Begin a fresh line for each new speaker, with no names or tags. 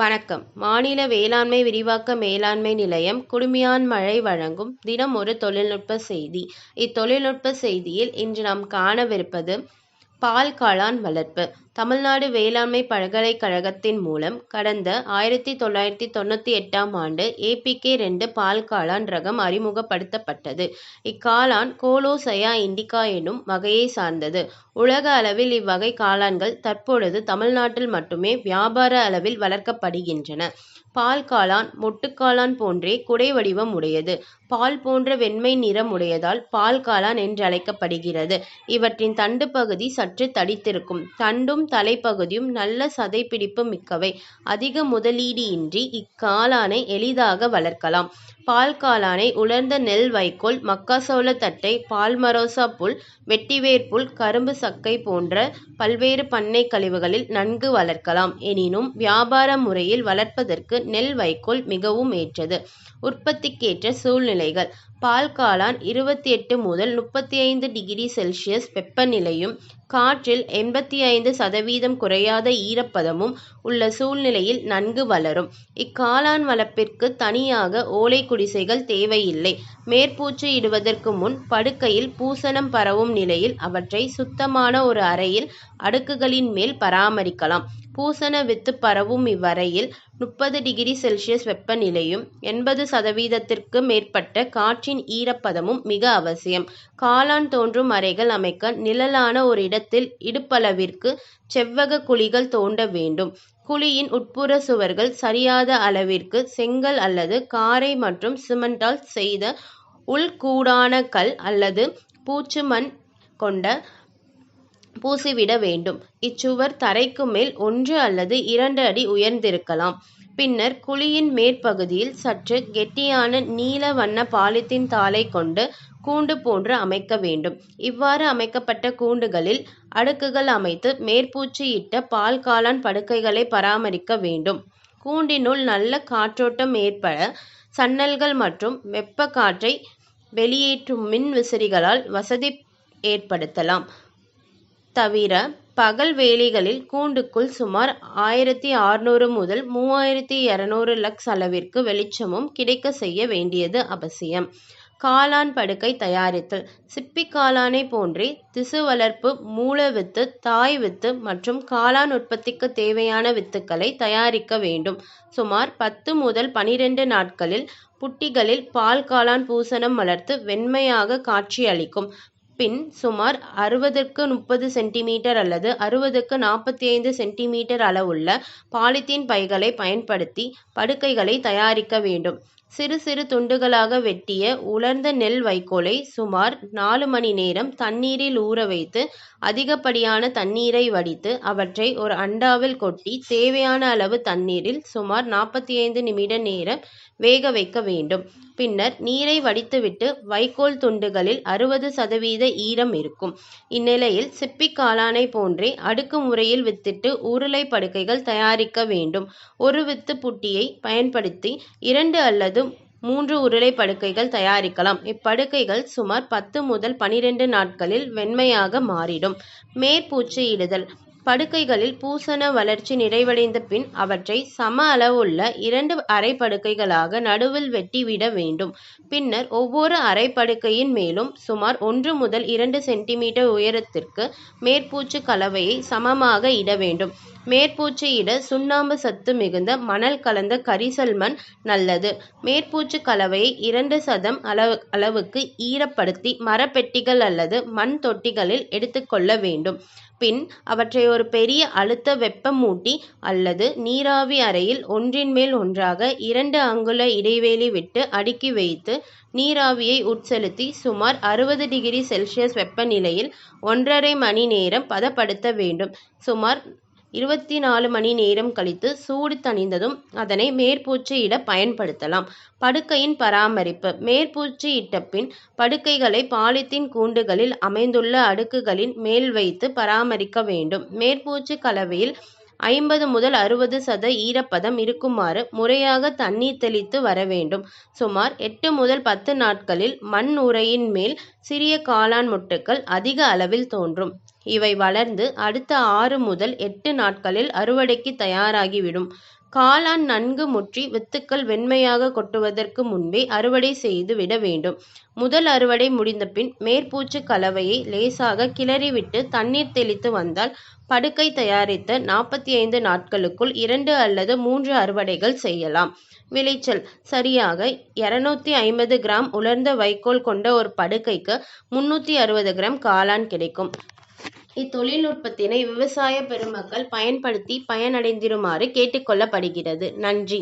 வணக்கம். மாநில வேளாண்மை விரிவாக்க மேலாண்மை நிலையம் குடுமியான்மழை வழங்கும் தினம் ஒரு தொழில்நுட்ப செய்தி. இத்தொழில்நுட்ப செய்தியில் இன்று நாம் காணவிருப்பது பால் காளான் வளர்ப்பு. தமிழ்நாடு வேளாண்மை பல்கலைக்கழகத்தின் மூலம் கடந்த ஆயிரத்தி தொள்ளாயிரத்தி தொண்ணூற்றி எட்டாம் ஆண்டு ஏபிகே ரெண்டு பால் காளான் ரகம் அறிமுகப்படுத்தப்பட்டது. இக்காளான் கோலோசயா இண்டிகா எனும் வகையை சார்ந்தது. உலக அளவில் இவ்வகை காளான்கள் தற்பொழுது தமிழ்நாட்டில் மட்டுமே வியாபார அளவில் வளர்க்கப்படுகின்றன. பால் காளான் மொட்டுக்காளான் போன்றே குடை வடிவம் உடையது. பால் போன்ற வெண்மை நிறம் உடையதால் பால் காளான் என்றழைக்கப்படுகிறது. இவற்றின் தண்டு பகுதி சற்று தடித்திருக்கும். தண்டும் தலைப்பகுதியும் நல்ல சதைப்பிடிப்பு மிக்கவை. அதிக முதலீடு இன்றி இக்காளானை எளிதாக வளர்க்கலாம். பால் காளானை உலர்ந்த நெல் வைக்கோல் மக்காசோள தட்டை பால்மரோசா புல் வெட்டிவேர் புல் கரும்பு சக்கை போன்ற பல்வேறு பண்ணை கழிவுகளில் நன்கு வளர்க்கலாம். எனினும் வியாபார முறையில் வளர்ப்பதற்கு நெல் வைக்கோல் மிகவும் ஏற்றது. உற்பத்திக்கேற்ற சூழ்நிலைகள். பால் காளான் இருபத்தி எட்டு முதல் முப்பத்தி ஐந்து டிகிரி செல்சியஸ் வெப்பநிலையும் காற்றில் எண்பத்தி ஐந்து சதவீதம் குறையாத ஈரப்பதமும் உள்ள சூழ்நிலையில் நன்கு வளரும். இக்காளான் வளர்ப்பிற்கு தனியாக ஓலை குடிசைகள் தேவையில்லை. மேற்பூச்சு இடுவதற்கு முன் படுக்கையில் பூசணம் பரவும் நிலையில் அவற்றை சுத்தமான ஒரு அறையில் அடுக்குகளின் மேல் பராமரிக்கலாம். பூசண வித்து பரவும் இவ்வறையில் முப்பது டிகிரி செல்சியஸ் வெப்பநிலையும் எண்பது சதவீதத்திற்கு மேற்பட்ட காற்றின் ஈரப்பதமும் மிக அவசியம். காளான் தோன்றும் அறைகள் அமைக்க நிழலான ஒரு இடத்தில் இடுப்பளவிற்கு செவ்வக குழிகள் தோண்ட வேண்டும். குழியின் உட்புற சுவர்கள் சரியாத அளவிற்கு செங்கல் அல்லது காரை மற்றும் சிமெண்டால் செய்த உள்கூடான கல் அல்லது பூச்சு மண் கொண்ட பூசிவிட வேண்டும். இச்சுவர் தரைக்கு மேல் ஒன்று அல்லது இரண்டு அடி உயர்ந்திருக்கலாம். பின்னர் குழியின் மேற்பகுதியில் சற்று கெட்டியான நீல வண்ண பாலித்தீன் தாளை கொண்டு கூண்டு போன்று அமைக்க வேண்டும். இவ்வாறு அமைக்கப்பட்ட கூண்டுகளில் அடுக்குகள் அமைத்து மேற்பூச்சியிட்ட பால் காளான் படுக்கைகளை பராமரிக்க வேண்டும். கூண்டினுள் நல்ல காற்றோட்டம் ஏற்பட சன்னல்கள் மற்றும் வெப்ப காற்றை வெளியேற்றும் மின் விசிறிகளால் வசதி ஏற்படுத்தலாம். தவிர பகல் வேளைகளில் கூண்டுக்குள் சுமார் ஆயிரத்தி ஆறுநூறு முதல் மூவாயிரத்தி இரநூறு லக்ஸ் அளவிற்கு வெளிச்சமும் கிடைக்க செய்ய வேண்டியது அவசியம். காளான் படுக்கை தயாரித்தல். சிப்பி காளானை போன்றே திசு வளர்ப்பு மூல வித்து தாய் வித்து மற்றும் காளான் உற்பத்திக்கு தேவையான வித்துக்களை தயாரிக்க வேண்டும். சுமார் பத்து முதல் பனிரெண்டு நாட்களில் புட்டிகளில் பால் காளான் பூசணம் வளர்த்து வெண்மையாக காட்சியளிக்கும். பின் சுமார் அறுபதுக்கு முப்பது சென்டிமீட்டர் அல்லது அறுபதுக்கு நாற்பத்தி ஐந்து சென்டிமீட்டர் அளவுள்ள பாலித்தீன் பைகளை பயன்படுத்தி படுக்கைகளை தயாரிக்க வேண்டும். சிறு சிறு துண்டுகளாக வெட்டிய உலர்ந்த நெல் வைக்கோலை சுமார் நாலு மணி நேரம் தண்ணீரில் ஊற வைத்து அதிகப்படியான தண்ணீரை வடித்து அவற்றை ஒரு அண்டாவில் கொட்டி தேவையான அளவு தண்ணீரில் சுமார் நாற்பத்தி ஐந்து நிமிட நேரம் வேக வைக்க வேண்டும். பின்னர் நீரை வடித்துவிட்டு வைக்கோல் துண்டுகளில் அறுபது சதவீத ஈரம் இருக்கும். இந்நிலையில் சிப்பி காளானை போன்றே அடுக்கு முறையில் வித்திட்டு உருளை படுக்கைகள் தயாரிக்க வேண்டும். ஒரு வித்து புட்டியை பயன்படுத்தி இரண்டு அல்லது மூன்று உருளை படுக்கைகள் தயாரிக்கலாம். இப்படுக்கைகள் சுமார் பத்து முதல் பனிரெண்டு நாட்களில் வெண்மையாக மாறிடும். மேற்பூச்சு இடுதல் படுக்கைகளில் பூசண வளர்ச்சி நிறைவடைந்த பின் அவற்றை சம அளவுள்ள இரண்டு அரை படுக்கைகளாக நடுவில் வெட்டிவிட வேண்டும். பின்னர் ஒவ்வொரு அரை படுக்கையின் மேலும் சுமார் ஒன்று முதல் இரண்டு சென்டிமீட்டர் உயரத்திற்கு மேற்பூச்சு கலவையை சமமாக இட வேண்டும். மேற்பூச்சியிட சுண்ணாம்பு சத்து மிகுந்த மணல் கலந்த கரிசல் மண் நல்லது. மேற்பூச்சு கலவையை இரண்டு சதம் அளவு அளவுக்கு ஈரப்படுத்தி மரப்பெட்டிகள் அல்லது மண் தொட்டிகளில் எடுத்துக்கொள்ள வேண்டும். பின் அவற்றை ஒரு பெரிய அழுத்த வெப்பமூட்டி அல்லது நீராவி அறையில் ஒன்றின் மேல் ஒன்றாக இரண்டு அங்குல இடைவெளி விட்டு அடுக்கி வைத்து நீராவியை உட்செலுத்தி சுமார் அறுபது டிகிரி செல்சியஸ் வெப்பநிலையில் ஒன்றரை மணி நேரம் பதப்படுத்த வேண்டும். சுமார் இருபத்தி நாலு மணி நேரம் கழித்து சூடு தணிந்ததும் அதனை மேற்பூச்சியிட பயன்படுத்தலாம். படுக்கையின் பராமரிப்பு. மேற்பூச்சியிட்ட பின் படுக்கைகளை பாலித்தீன் கூண்டுகளில் அமைந்துள்ள அடுக்குகளின் மேல் வைத்து பராமரிக்க வேண்டும். மேற்பூச்சு கலவையில் ஐம்பது முதல் அறுபது சத ஈரப்பதம் இருக்குமாறு முறையாக தண்ணீர் தெளித்து வர வேண்டும். சுமார் எட்டு முதல் பத்து நாட்களில் மண் உரையின் மேல் சிறிய காளான் முட்டுக்கள் அதிக அளவில் தோன்றும். இவை வளர்ந்து அடுத்த ஆறு முதல் எட்டு நாட்களில் அறுவடைக்கு தயாராகிவிடும். காளான் நன்கு முற்றி வித்துக்கள் வெண்மையாக கொட்டுவதற்கு முன்பே அறுவடை செய்து விட வேண்டும். முதல் அறுவடை முடிந்தபின் மேற்பூச்சு கலவையை லேசாக கிளறிவிட்டு தண்ணீர் தெளித்து வந்தால் படுக்கை தயாரித்த நாற்பத்தி ஐந்து நாட்களுக்குள் இரண்டு அல்லது மூன்று அறுவடைகள் செய்யலாம். விளைச்சல் சரியாக இருநூத்தி ஐம்பது கிராம் உலர்ந்த வைக்கோல் கொண்ட ஒரு படுக்கைக்கு முன்னூற்றி அறுபது கிராம் காளான் கிடைக்கும். இத்தொழில்நுட்பத்தினை விவசாய பெருமக்கள் பயன்படுத்தி பயனடைந்திருமாறு கேட்டுக்கொள்ளப்படுகிறது நன்றி.